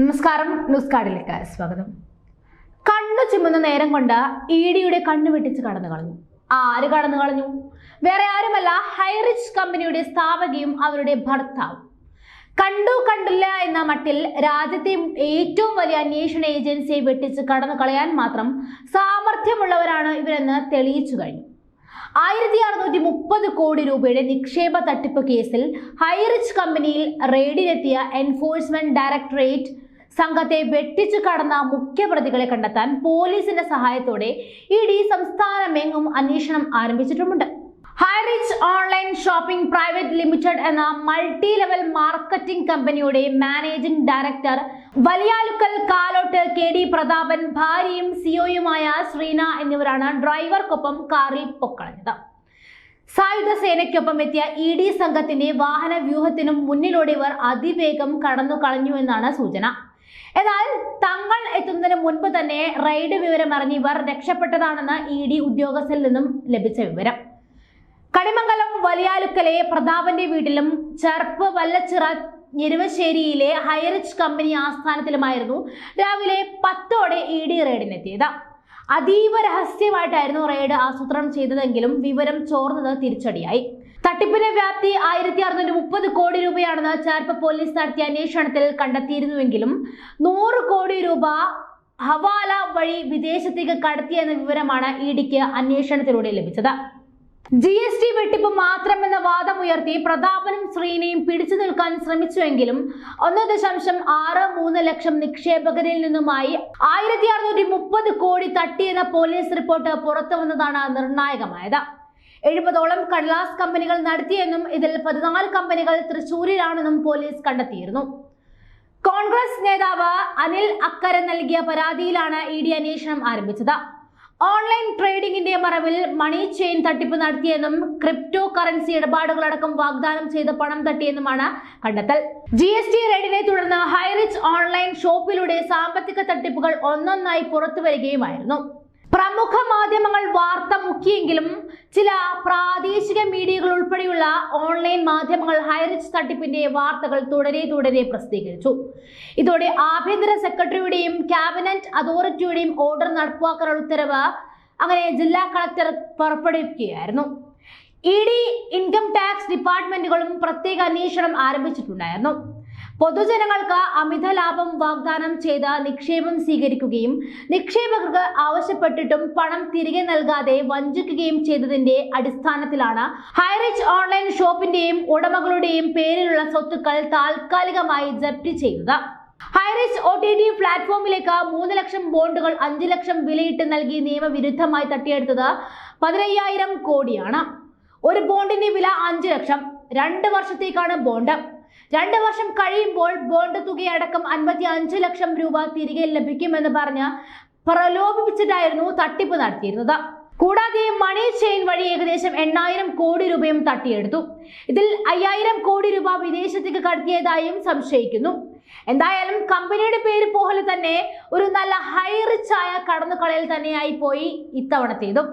നമസ്കാരം. ന്യൂസ് കാർഡിലേക്ക് സ്വാഗതം. കണ്ണു ചിമ്മുന്ന നേരം കൊണ്ട് ഇ ഡിയുടെ കണ്ണു വെട്ടിച്ച് കടന്നു കളഞ്ഞു. ആര് കടന്നു കളഞ്ഞു? വേറെ ആരുമല്ല ഹൈറിച്ച് കമ്പനിയുടെ സ്ഥാപകയും അവരുടെ ഭർത്താവും. കണ്ടു കണ്ടില്ല എന്ന മട്ടിൽ രാജ്യത്തെ ഏറ്റവും വലിയ അന്വേഷണ ഏജൻസിയെ വെട്ടിച്ച് കടന്നു കളയാൻ മാത്രം സാമർഥ്യമുള്ളവരാണ് ഇവരെന്ന് തെളിയിച്ചു കഴിഞ്ഞു. ആയിരത്തി അറുന്നൂറ്റി മുപ്പത് കോടി രൂപയുടെ നിക്ഷേപ തട്ടിപ്പ് കേസിൽ ഹൈറിച്ച് കമ്പനിയിൽ റെയ്ഡിലെത്തിയ എൻഫോഴ്സ്മെന്റ് ഡയറക്ടറേറ്റ് സംഘത്തെ വെട്ടിച്ചു കടന്ന മുഖ്യപ്രതികളെ കണ്ടെത്താൻ പോലീസിന്റെ സഹായത്തോടെ ഇഡി സംസ്ഥാനമെങ്ങും അന്വേഷണം ആരംഭിച്ചിട്ടുമുണ്ട്. Highrich online shopping private limited എന്ന മൾട്ടി ലെവൽ മാർക്കറ്റിംഗ് കമ്പനിയുടെ managing director Valiyalukkal Kalott K D Prathapan ഭാര്യയും സിഒയുമായ ശ്രീന എന്നിവരാണ് ഡ്രൈവർക്കൊപ്പം കാറിൽ പൊക്കളഞ്ഞത്. സായുധ സേനയ്ക്കൊപ്പം എത്തിയ ഇ ഡി സംഘത്തിന്റെ വാഹന വ്യൂഹത്തിനും മുന്നിലൂടെ ഇവർ അതിവേഗം കടന്നു കളഞ്ഞു എന്നാണ് സൂചന. എന്നാൽ തങ്ങൾ എത്തുന്നതിന് മുൻപ് തന്നെ റെയ്ഡ് വിവരം അറിഞ്ഞ് ഇവർ രക്ഷപ്പെട്ടതാണെന്ന് ഇ ഡി ഉദ്യോഗസ്ഥരിൽ നിന്നും ലഭിച്ച വിവരം. കണിമംഗലം വലിയാലുക്കലെ പ്രതാപന്റെ വീട്ടിലും ചെർപ്പ് വല്ലച്ചിറ ഞെരുവശ്ശേരിയിലെ ഹൈറിച്ച് കമ്പനി ആസ്ഥാനത്തിലുമായിരുന്നു രാവിലെ പത്തോടെ ഇ ഡി റെയ്ഡിനെത്തിയത്. അതീവ രഹസ്യമായിട്ടായിരുന്നു റെയ്ഡ് ആസൂത്രണം ചെയ്തതെങ്കിലും വിവരം ചോർന്നത് തിരിച്ചടിയായി. തട്ടിപ്പിന്റെ വ്യാപ്തി ആയിരത്തി അറുന്നൂറ്റി മുപ്പത് കോടി രൂപയാണെന്ന് ചാർപ്പ പോലീസ് നടത്തിയ അന്വേഷണത്തിൽ കണ്ടെത്തിയിരുന്നുവെങ്കിലും നൂറ് കോടി രൂപ ഹവാല വഴി വിദേശത്തേക്ക് കടത്തിയെന്ന വിവരമാണ് ഇ ഡിക്ക് അന്വേഷണത്തിലൂടെ ലഭിച്ചത്. ജി എസ് ടി വെട്ടിപ്പ് മാത്രമെന്ന വാദമുയർത്തി പ്രതാപനും ശ്രീനയും പിടിച്ചു നിൽക്കാൻ ശ്രമിച്ചുവെങ്കിലും ഒന്ന് ദശാംശം ആറ് മൂന്ന് ലക്ഷം നിക്ഷേപകരിൽ നിന്നുമായി ആയിരത്തി അറുന്നൂറ്റി മുപ്പത് കോടി തട്ടിയെന്ന പോലീസ് റിപ്പോർട്ട് പുറത്തു വന്നതാണ് നിർണായകമായത്. എഴുപതോളം കടലാസ് കമ്പനികൾ നടത്തിയെന്നും ഇതിൽ പതിനാല് കമ്പനികൾ തൃശൂരിലാണെന്നും പോലീസ് കണ്ടെത്തിയിരുന്നു. കോൺഗ്രസ് നേതാവ് അനിൽ അക്കര നൽകിയ പരാതിയിലാണ് ഇ ഡി അന്വേഷണം ആരംഭിച്ചത്. ഓൺലൈൻ ട്രേഡിംഗിന്റെ മറവിൽ മണി ചെയിൻ തട്ടിപ്പ് നടത്തിയെന്നും ക്രിപ്റ്റോ കറൻസി ഇടപാടുകളടക്കം വാഗ്ദാനം ചെയ്ത് പണം തട്ടിയെന്നുമാണ് കണ്ടെത്തൽ. ജി എസ് ടി റെയ്ഡിനെ തുടർന്ന് ഹൈറിച്ച് ഓൺലൈൻ ഷോപ്പിലൂടെ സാമ്പത്തിക തട്ടിപ്പുകൾ ഒന്നൊന്നായി പുറത്തു വരികയുമായിരുന്നു. പ്രമുഖ മാധ്യമങ്ങൾ വാർത്ത മുക്കിയെങ്കിലും ചില പ്രാദേശിക മീഡിയകൾ ഉൾപ്പെടെയുള്ള ഓൺലൈൻ മാധ്യമങ്ങൾ ഹൈറിച്ച് തട്ടിപ്പിന്റെ വാർത്തകൾ തുടരെ തുടരെ പ്രസിദ്ധീകരിച്ചു. ഇതോടെ ആഭ്യന്തര സെക്രട്ടറിയുടെയും ക്യാബിനറ്റ് അതോറിറ്റിയുടെയും ഓർഡർ നടപ്പാക്കാനുള്ള ഉത്തരവ് അങ്ങനെ ജില്ലാ കളക്ടർ പുറപ്പെടുവിക്കുകയായിരുന്നു. ഇ ഡി ഇൻകം ടാക്സ് ഡിപ്പാർട്ട്മെന്റുകളും പ്രത്യേക അന്വേഷണം ആരംഭിച്ചിട്ടുണ്ടായിരുന്നു. പൊതുജനങ്ങൾക്ക് അമിത ലാഭം വാഗ്ദാനം ചെയ്ത നിക്ഷേപം സ്വീകരിക്കുകയും നിക്ഷേപകർക്ക് ആവശ്യപ്പെട്ടിട്ടും പണം തിരികെ നൽകാതെ വഞ്ചിക്കുകയും ചെയ്തതിന്റെ അടിസ്ഥാനത്തിലാണ് ഹൈറിച്ച് ഓൺലൈൻ ഷോപ്പിന്റെയും ഉടമകളുടെയും പേരിലുള്ള സ്വത്തുക്കൾ താൽക്കാലികമായി ജപ്തി ചെയ്തത്. ഹൈറിച്ച് ഒ ടി ടി പ്ലാറ്റ്ഫോമിലേക്ക് മൂന്ന് ലക്ഷം ബോണ്ടുകൾ അഞ്ച് ലക്ഷം വിലയിട്ട് നൽകി നിയമവിരുദ്ധമായി തട്ടിയെടുത്തത് പതിനയ്യായിരം കോടിയാണ്. ഒരു ബോണ്ടിന്റെ വില അഞ്ച് ലക്ഷം. രണ്ട് വർഷത്തേക്കാണ് ബോണ്ട്. രണ്ട് വർഷം കഴിയുമ്പോൾ ബോണ്ട് തുകയടക്കം അൻപത്തി അഞ്ച് ലക്ഷം രൂപ തിരികെ ലഭിക്കുമെന്ന് പറഞ്ഞ് പ്രലോഭിപ്പിച്ചിട്ടായിരുന്നു തട്ടിപ്പ് നടത്തിയിരുന്നത്. കൂടാതെ മണി ചെയിൻ വഴി ഏകദേശം എണ്ണായിരം കോടി രൂപയും തട്ടിയെടുത്തു. ഇതിൽ അയ്യായിരം കോടി രൂപ വിദേശത്തേക്ക് കടത്തിയതായും സംശയിക്കുന്നു. എന്തായാലും കമ്പനിയുടെ പേര് പോലെ തന്നെ ഒരു നല്ല ഹൈ റിച്ച് ആയ കടന്നുകളയിൽ തന്നെയായി പോയി ഇത്തവണത്തേതും.